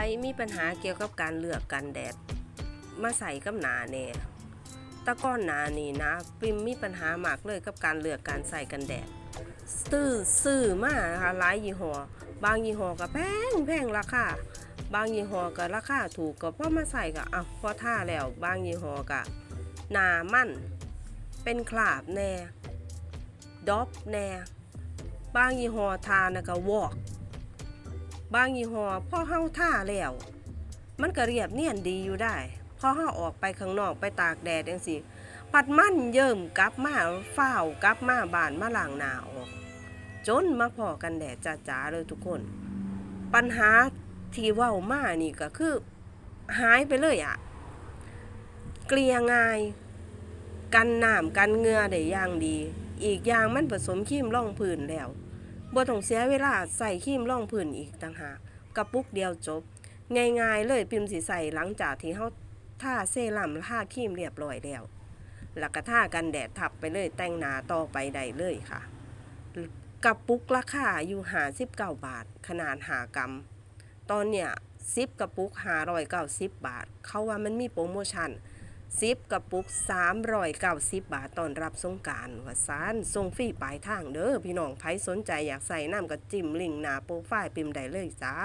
รมีปัญหาเกี่ยวกับการเลือกกันแดด มาใส่กับหนาแน่แตะก้อนหนานี่นะปิมมีปัญหามากเลยกับการเลือกการใส่กันแดดซื้อซื้อมานะคะหลายยี่ห้อบางยี่ห้อก็แพงแพงราคาบางยี่ห้อก็ราคาถูกก็พอมาใส่ก็อะพอท่าแล้วบางยี่ห้อก็หนามั่น เป็นคราบแน่ดอบแน่บางยี่ห้อทานะก็วอก บางยี่ห้อพ่อเฮาท่าแล้ว มันก็เรียบเนียนดีอยู่ได้พอเฮาออกไปข้างนอกไปตากแดดจังซี่ปัดมั่นเยิ่มกลับมาฝ้าวกลับมาบานมาล้างหนาออก จนมาพอกันแดดจ้าๆเลยทุกคน ปัญหาที่เว้ามานี่ก็คือ หายไปเลยอะเกลียง่าย กันน้ำกันเหงือได้อย่างดี อีกอย่างมันผสมครีมร่องพื้นแล้ว บ่ต้องเสียเวลาใส่ครีมร่องพื้นอีกต่างหากกระปุกเดียวจบ ง่ายๆเลยพิมพ์สิใส่หลังจากที่เฮาท่าเซรั่มท่าครีมเรียบร้อยแล้วแล้วก็ท่ากันแดดทับไปเลยแต่งหน้าต่อไปได้เลยค่ะกระปุกราคาอยู่หาสิบเก้าบาท ขนาดหากรัมตอนเนี้ยซิปกระปุกหาร้อยเก้าสิบบาท เขาว่ามันมีโปรโมชั่น ซิปกระปุกสามรอยเก้าสิบบาทตอนรับสงการว่าซานส่งฟรีปลายทางเด้อพี่น้องใครสนใจอยากใส่น้ำก็จิ้มลิงหน้าโปรไฟล์ปิมได้เลยจ้า